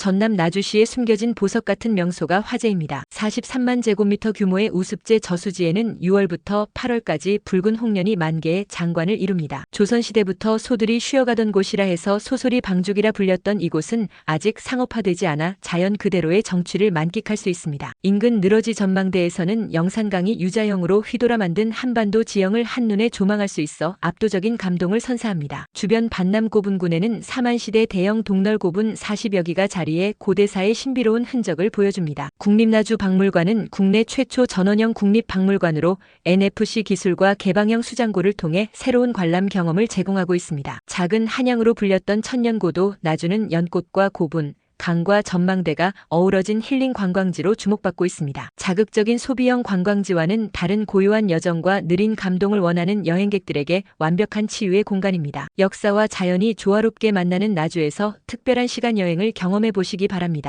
전남 나주시에 숨겨진 보석 같은 명소가 화제입니다. 43만 제곱미터 규모의 우습제 저수지에는 6월부터 8월까지 붉은 홍련이 만 개의 장관을 이룹니다. 조선시대부터 소들이 쉬어가던 곳이라 해서 소소리 방죽이라 불렸던 이곳은 아직 상업화되지 않아 자연 그대로의 정취를 만끽할 수 있습니다. 인근 늘어지 전망대에서는 영산강이 유자형으로 휘돌아 만든 한반도 지형을 한눈에 조망할 수 있어 압도적인 감동을 선사합니다. 주변 반남 고분군에는 사만시대 대형 동널고분 40여 기가 자 리에 고대사의 신비로운 흔적을 보여줍니다. 국립나주 박물관은 국내 최초 전원형 국립박물관으로 NFC 기술과 개방형 수장고를 통해 새로운 관람 경험을 제공하고 있습니다. 작은 한양으로 불렸던 천년고도 나주는 연꽃과 고분, 강과 전망대가 어우러진 힐링 관광지로 주목받고 있습니다. 자극적인 소비형 관광지와는 다른 고요한 여정과 느린 감동을 원하는 여행객들에게 완벽한 치유의 공간입니다. 역사와 자연이 조화롭게 만나는 나주에서 특별한 시간 여행을 경험해 보시기 바랍니다.